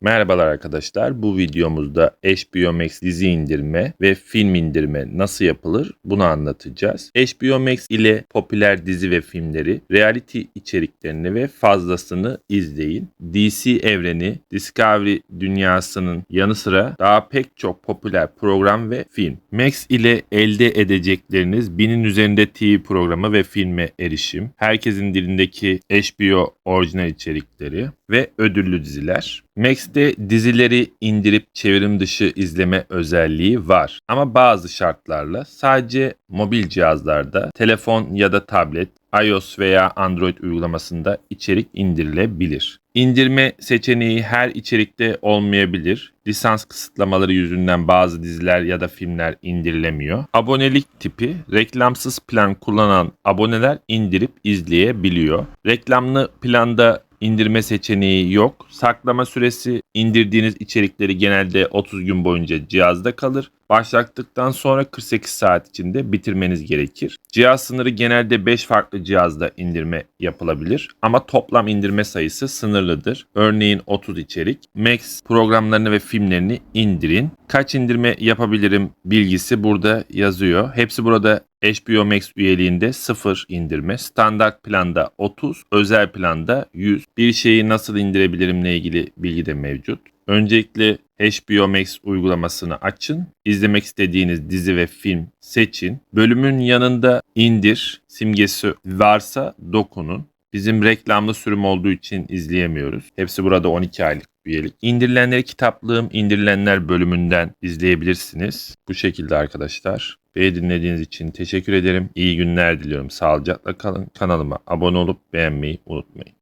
Merhabalar arkadaşlar. Bu videomuzda HBO Max dizi indirme ve film indirme nasıl yapılır bunu anlatacağız. HBO Max ile popüler dizi ve filmleri, reality içeriklerini ve fazlasını izleyin. DC evreni, Discovery dünyasının yanı sıra daha pek çok popüler program ve film. Max ile elde edecekleriniz binin üzerinde TV programı ve filme erişim, herkesin dilindeki HBO orijinal içerikleri ve ödüllü diziler. Max'te dizileri indirip çevrim dışı izleme özelliği var. Ama bazı şartlarla sadece mobil cihazlarda, telefon ya da tablet, iOS veya Android uygulamasında içerik indirilebilir. İndirme seçeneği her içerikte olmayabilir. Lisans kısıtlamaları yüzünden bazı diziler ya da filmler indirilemiyor. Abonelik tipi reklamsız plan kullanan aboneler indirip izleyebiliyor. Reklamlı planda indirme seçeneği yok. Saklama süresi indirdiğiniz içerikleri genelde 30 gün boyunca cihazda kalır. Başlattıktan sonra 48 saat içinde bitirmeniz gerekir. Cihaz sınırı genelde 5 farklı cihazda indirme yapılabilir ama toplam indirme sayısı sınırlıdır. Örneğin 30 içerik. Max programlarını ve filmlerini indirin. Kaç indirme yapabilirim bilgisi burada yazıyor. Hepsi burada HBO Max üyeliğinde 0 indirme, standart planda 30, özel planda 100. Bir şeyi nasıl indirebilirimle ilgili bilgi de mevcut. Öncelikle HBO Max uygulamasını açın. İzlemek istediğiniz dizi ve film seçin. Bölümün yanında indir simgesi varsa dokunun. Bizim reklamlı sürüm olduğu için izleyemiyoruz. Hepsi burada 12 aylık üyelik. İndirilenleri kitaplığım indirilenler bölümünden izleyebilirsiniz. Bu şekilde arkadaşlar. Beni dinlediğiniz için teşekkür ederim. İyi günler diliyorum. Sağlıcakla kalın. Kanalıma abone olup beğenmeyi unutmayın.